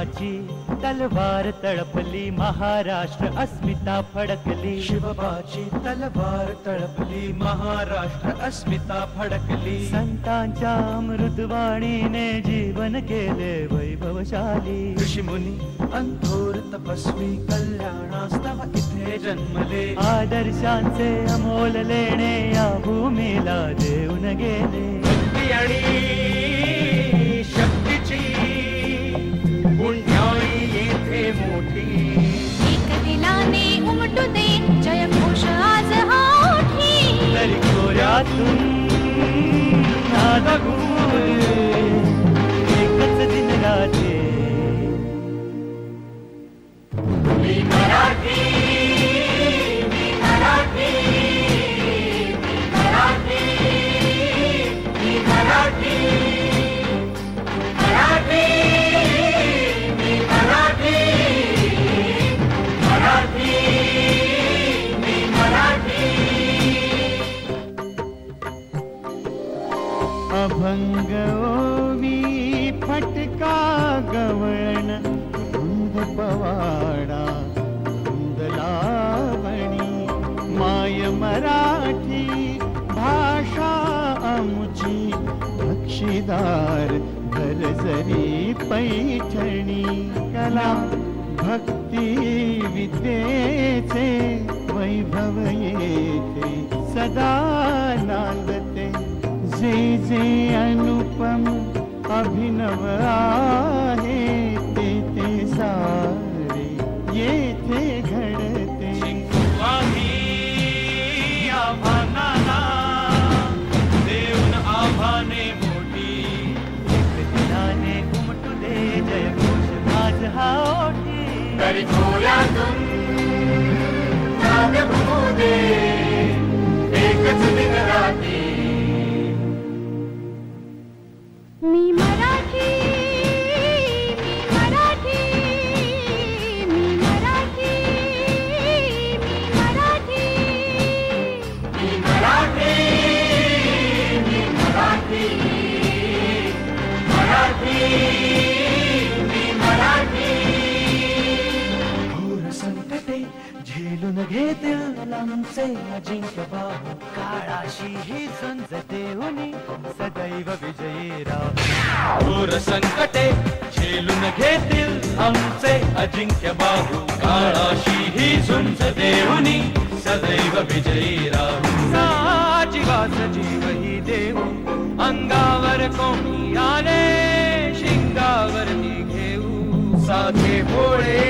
शिवबाची तलवार तळपली महाराष्ट्र अस्मिता फडकली। शिवबाची तलवार तळपली महाराष्ट्र अस्मिता फडकली। संतांच्या मृदवाणीने जीवन केले वैभवशाली। ऋषीमुनी अंथोर तपस्वी कल्याणास्तव इथे जन्मले। आदर्शांचे अमोल लेणे या भूमीला देऊन गेले। Adagum, Adagum. भङ्गो फटका गवण कुन्द पवाडा कुन्दी माय मराठी भाषा अमुची भक्षिदार भरसरी पैचरणी कला भक्ति विद्येचे वैभव ए सदा नान्द जे जे अनुपम अभिनव आहे ते ते सारे येथे घडते। आव्हानाला देऊन आव्हाने मोठी दिलाने उमटू दे जय घोष माझ हा एकच दिन राती। झेलून घेतील लांबचे अजिंक्य बाहू काळाशी ही झुंज देऊनी सदैव विजयी राहू घोर संकटे झेलून घेतील आमचे अजिंक्य बाहू काळाशी ही झुंज देऊनी सदैव विजयी साजीवास जीव ही देऊ. अंगावर कोणी आले शिंगावर घेऊ साधे भोळे